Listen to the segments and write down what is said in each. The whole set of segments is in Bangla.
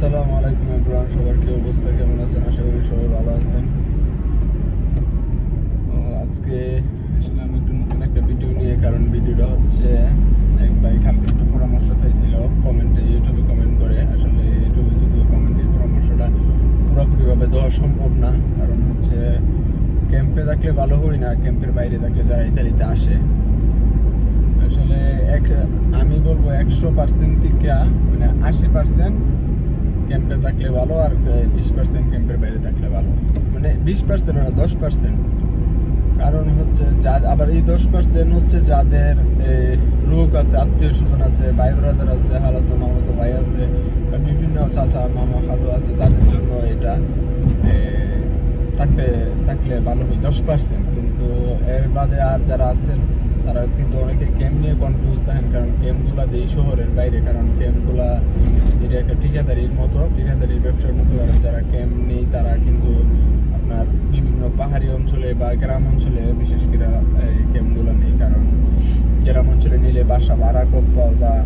আসসালামু আলাইকুম ইব্রাহিম সবার কি অবস্থা, কেমন আছেন? আশা করি সবাই ভালো আছেন। আজকে আসলে আমি একটু নতুন একটা ভিডিও নিয়ে, কারণ ভিডিওটা হচ্ছে এক ভাই কালকে একটু পরামর্শ চাইছিল, কমেন্টে, ইউটিউবে কমেন্ট করে। আসলে ইউটিউবে যদিও কমেন্টের পরামর্শটা পুরোপুরিভাবে দেওয়া সম্ভব না, কারণ হচ্ছে ক্যাম্পে থাকলে ভালো হয় না ক্যাম্পের বাইরে থাকলে যারা ইতালিতে আসে। আসলে এক, আমি বলব একশো পার্সেন্ট থেকে মানে আশি পার্সেন্ট ক্যাম্পে থাকলে ভালো আর বিশ পার্সেন্ট ক্যাম্পের বাইরে থাকলে ভালো। মানে বিশ পার্সেন্ট না, দশ পার্সেন্ট কারণ হচ্ছে যা, আবার এই দশ পার্সেন্ট হচ্ছে যাদের লোক আছে আত্মীয় স্বজন আছে, ভাই ব্রাদার আছে, হালাতো মামাতো ভাই আছে, বা বিভিন্ন চাচা, মামা, খালু আছে, তাদের জন্য এটা থাকতে, থাকলে ভালো হয়, দশ পার্সেন্ট কিন্তু এর বাদে আর যারা আছেন তারা কিন্তু অনেকে ক্যাম্প নিয়ে কনফিউজ থাকেন, কারণ ক্যাম্পগুলা দেই শহরের বাইরে, কারণ ক্যাম্পগুলা এটা একটা ঠিকাদারির মতো, ঠিকাদারির ব্যবসার মতো, কারণ যারা ক্যাম্প নেই তারা কিন্তু আপনার বিভিন্ন পাহাড়ি অঞ্চলে বা গ্রাম অঞ্চলে বিশেষ করে এই ক্যাম্পগুলো নেই, কারণ গ্রাম অঞ্চলে নিলে বাসা ভাড়া কম পাওয়া যায়।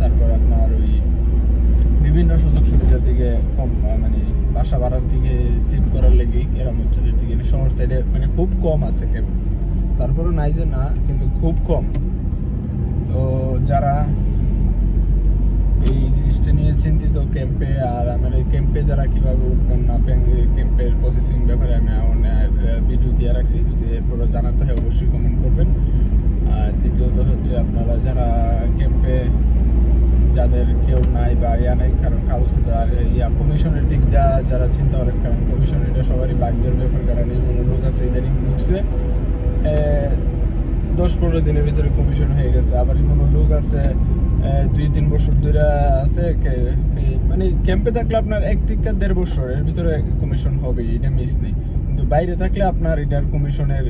তারপর আপনার ওই বিভিন্ন সুযোগ সুবিধার দিকে কম মানে বাসা ভাড়ার দিকে সিপ করার লেগে গ্রাম অঞ্চলের দিকে, শহর সাইডে মানে খুব কম আছে ক্যাম্প তারপরে নাই যে না, কিন্তু খুব কম। তো যারা এই জিনিসটা নিয়ে চিন্তিত ক্যাম্পে আর আমার এই ক্যাম্পে যারা কীভাবে উঠবেন না ক্যাম্পের প্রসেসিং ব্যাপারে আমি ভিডিও দিয়ে রাখছি। যদি এরপরে জানাতে হয় অবশ্যই কমেন্ট করবেন। আর দ্বিতীয়ত হচ্ছে আপনারা যারা ক্যাম্পে যাদের কেউ নাই বা ইয়া নাই, কারণ কাগজ আর ইয়া কমিশনের দিক দিয়ে যারা চিন্তা করেন, কারণ কমিশন এটা সবারই ভাগ্যের ব্যাপার, কারণ এই মনে লোক আছে ইদানিং ঢুকছে। দশ পনেরো দিনের ভিতরে কমিশন হয়ে গেছে। আবার এমন লোক আছে দুই তিন বছর ধরে আছে মানে ক্যাম্পে থাকলে আপনার এক থেকে দেড় বছর এর ভিতরে কমিশন হবে এটা মিস নেই। কিন্তু বাইরে থাকলে আপনার এটার কমিশনের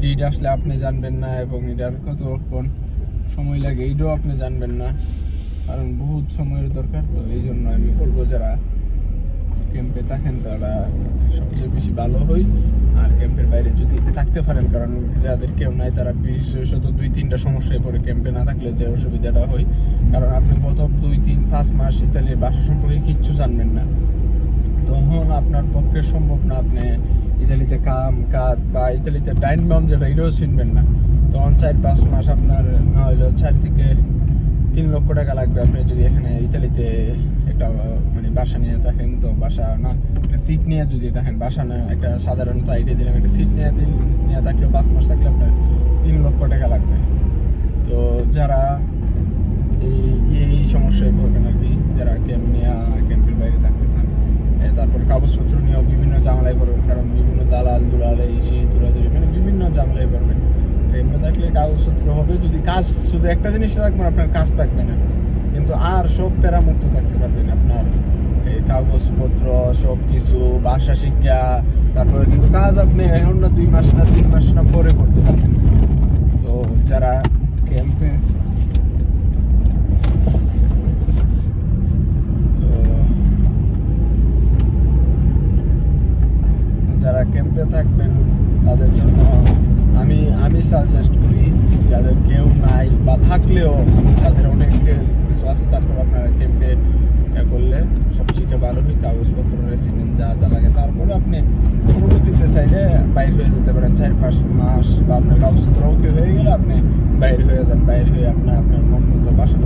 ডিড আসলে আপনি জানবেন না এবং এটার কতক্ষণ সময় লাগে, এইটাও আপনি জানবেন না। কারণ বহুত সময়ের দরকার, তো এই জন্য আমি বলব যারা ক্যাম্পে থাকেন, তারা সবচেয়ে বেশি ভালো হয়। আর ক্যাম্পের বাইরে যদি থাকতে পারেন, কারণ যাদের কেউ নাই, তারা বিশেষত দুই তিনটা সমস্যায় পড়ে। ক্যাম্পে না থাকলে যে অসুবিধাটা হয়। কারণ আপনি প্রথম দুই তিন পাঁচ মাস ইতালির ভাষা সম্পর্কে কিচ্ছু জানবেন না। তখন আপনার পক্ষে সম্ভব না আপনি ইতালিতে কাম, কাজ বা ইতালিতে ডাইন বাম যেটা, এটাও চিনবেন না। তখন চার পাঁচ মাস আপনার না হইলেও চার থেকে তিন লক্ষ টাকা লাগবে। আপনি যদি এখানে ইতালিতে একটা মানে বাসা নিয়ে থাকেন, তো বাসা না, একটা সিট নিয়ে যদি থাকেন, বাসা না, একটা সাধারণত আইডিয়া দিলাম, একটা সিট নিয়ে দিন, নিয়ে থাকলে পাঁচ মাস থাকলে আপনার তিন লক্ষ টাকা লাগবে। তো যারা এই এই সমস্যায় পড়বেন আর কি, যারা ক্যাম্প নিয়ে ক্যাম্পের বাইরে থাকতে চান তারপর কাগজপত্র নিয়েও বিভিন্ন ঝামেলায় পড়বেন, কারণ বিভিন্ন দালাল দুলাল, এই সেই দূরাদূরি মানে বিভিন্ন ঝামেলায় পড়বেন। ক্যাম্পে থাকলে কাগজপত্র হবে, যদি কাজ শুধু একটা জিনিস থাকবেন আপনার কাজ থাকবে না। কিন্তু আর সব প্যারামুক্ত থাকতে পারবেন আপনার। এই কাগজপত্র সব কিছু ভাষা শিক্ষা, তারপরে কিন্তু কাজ আপনি এখন না দুই মাস না তিন মাস না পরে করতে পারবেন। তো যারা ক্যাম্পে যারা ক্যাম্পে থাকবেন তাদের জন্য আমি আমি সাজেস্ট করি যাদের কেউ নাই বা থাকলেও আমি তাদের অনেক কিছু আছে, তারপর আপনারা ক্যাম্পে করলে সবচেয়ে ভালো হয়। কাগজপত্র রেসিডেন্ট যা যা লাগে, তারপরে আপনি পরবর্তীতে চাইলে বাইর হয়ে যেতে পারেন। চার পাঁচ মাস বা আপনার কাগজপত্র হয়ে গেলে আপনি বাইর হয়ে যান। বাইর হয়ে আপনার আপনার মন মতো বাসা